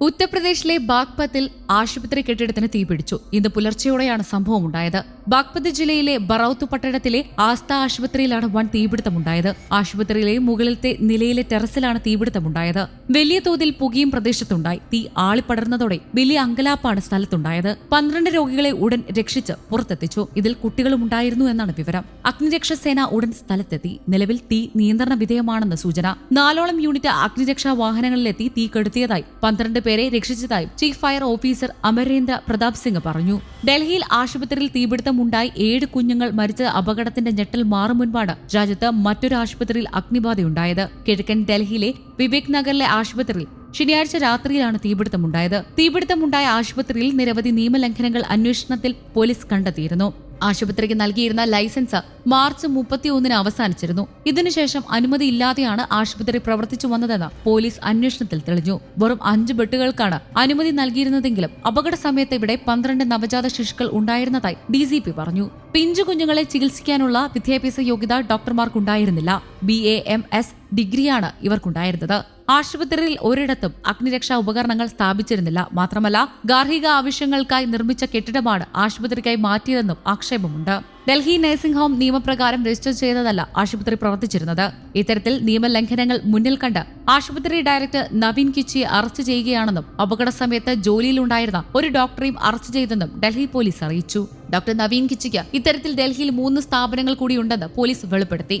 ഉത്തർപ്രദേശിലെ ബാഗ്പത്തിൽ ആശുപത്രി കെട്ടിടത്തിന് തീപിടിച്ചു ഇന്ന് പുലർച്ചെയോടെയാണ് സംഭവം ഉണ്ടായത്. ബാഗ്പത് ജില്ലയിലെ ബറൌത്ത് പട്ടണത്തിലെ ആസ്ഥ ആശുപത്രിയിലാണ് വൻ തീപിടുത്തമുണ്ടായത്. ആശുപത്രിയിലെ മുകളിലത്തെ നിലയിലെ ടെറസിലാണ് തീപിടുത്തമുണ്ടായത്. വലിയ തോതിൽ പുകയും പ്രദേശത്തുണ്ടായി. തീ ആളിപ്പടർന്നതോടെ വലിയ അങ്കലാപ്പാണ് സ്ഥലത്തുണ്ടായത്. പന്ത്രണ്ട് രോഗികളെ ഉടൻ രക്ഷിച്ച് പുറത്തെത്തിച്ചു. ഇതിൽ കുട്ടികളും ഉണ്ടായിരുന്നു എന്നാണ് വിവരം. അഗ്നിരക്ഷാസേന ഉടൻ സ്ഥലത്തെത്തി. നിലവിൽ തീ നിയന്ത്രണ വിധേയമാണെന്ന് സൂചന. നാലോളം യൂണിറ്റ് അഗ്നിരക്ഷാ വാഹനങ്ങളിലെത്തി തീ കെടുത്തിയതായി പന്ത്രണ്ട് പേരെ രക്ഷിച്ചതായും chief fire officer Amarendra Pratap Singh പറഞ്ഞു. ഡൽഹിയിൽ ആശുപത്രിയിൽ തീപിടുത്തമുണ്ടായി ഏഴ് കുഞ്ഞുങ്ങൾ മരിച്ച അപകടത്തിന്റെ ഞെട്ടൽ മാറും മുൻപാണ് രാജ്യത്ത് മറ്റൊരു ആശുപത്രിയിൽ അഗ്നിബാധയുണ്ടായത്. കിഴക്കൻ ഡൽഹിയിലെ വിവേക് നഗറിലെ ആശുപത്രിയിൽ ശനിയാഴ്ച രാത്രിയിലാണ് തീപിടുത്തമുണ്ടായത്. തീപിടുത്തമുണ്ടായ ആശുപത്രിയിൽ നിരവധി നിയമലംഘനങ്ങൾ അന്വേഷണത്തിൽ പോലീസ് കണ്ടെത്തിയിരുന്നു. ആശുപത്രിക്ക് നൽകിയിരുന്ന ലൈസൻസ് മാർച്ച് മുപ്പത്തിയൊന്നിന് അവസാനിച്ചിരുന്നു. ഇതിനുശേഷം അനുമതിയില്ലാതെയാണ് ആശുപത്രി പ്രവർത്തിച്ചു വന്നതെന്ന് പോലീസ് അന്വേഷണത്തിൽ തെളിഞ്ഞു. വെറും അഞ്ച് ബെട്ടുകൾക്കാണ് അനുമതി നൽകിയിരുന്നതെങ്കിലും അപകട സമയത്ത് ഇവിടെ പന്ത്രണ്ട് നവജാത ശിശുക്കൾ ഉണ്ടായിരുന്നതായി ഡി സി പി പറഞ്ഞു. പിഞ്ചു കുഞ്ഞുങ്ങളെ ചികിത്സിക്കാനുള്ള വിദ്യാഭ്യാസ യോഗ്യത ഡോക്ടർമാർക്കുണ്ടായിരുന്നില്ല. ബി എ എം എസ് ഡിഗ്രിയാണ് ഇവർക്കുണ്ടായിരുന്നത്. ആശുപത്രിയിൽ ഒരിടത്തും അഗ്നിരക്ഷാ ഉപകരണങ്ങൾ സ്ഥാപിച്ചിരുന്നില്ല. മാത്രമല്ല ഗാർഹിക ആവശ്യങ്ങൾക്കായി നിർമ്മിച്ച കെട്ടിടമാണ് ആശുപത്രിക്കായി മാറ്റിയതെന്നും ആക്ഷേപമുണ്ട്. ഡൽഹി നഴ്സിംഗ് ഹോം നിയമപ്രകാരം രജിസ്റ്റർ ചെയ്തതല്ല ആശുപത്രി പ്രവർത്തിച്ചിരുന്നത്. ഇത്തരത്തിൽ നിയമലംഘനങ്ങൾ മുന്നിൽ കണ്ട് ആശുപത്രി ഡയറക്ടർ നവീൻ കിച്ചിയെ അറസ്റ്റ് ചെയ്യുകയാണെന്നും അപകട സമയത്ത് ജോലിയിലുണ്ടായിരുന്ന ഒരു ഡോക്ടറെയും അറസ്റ്റ് ചെയ്തെന്നും ഡൽഹി പോലീസ് അറിയിച്ചു. ഡോക്ടർ നവീൻ കിച്ചിക്ക് ഇത്തരത്തിൽ ഡൽഹിയിൽ മൂന്ന് സ്ഥാപനങ്ങൾ കൂടിയുണ്ടെന്ന് പോലീസ് വെളിപ്പെടുത്തി.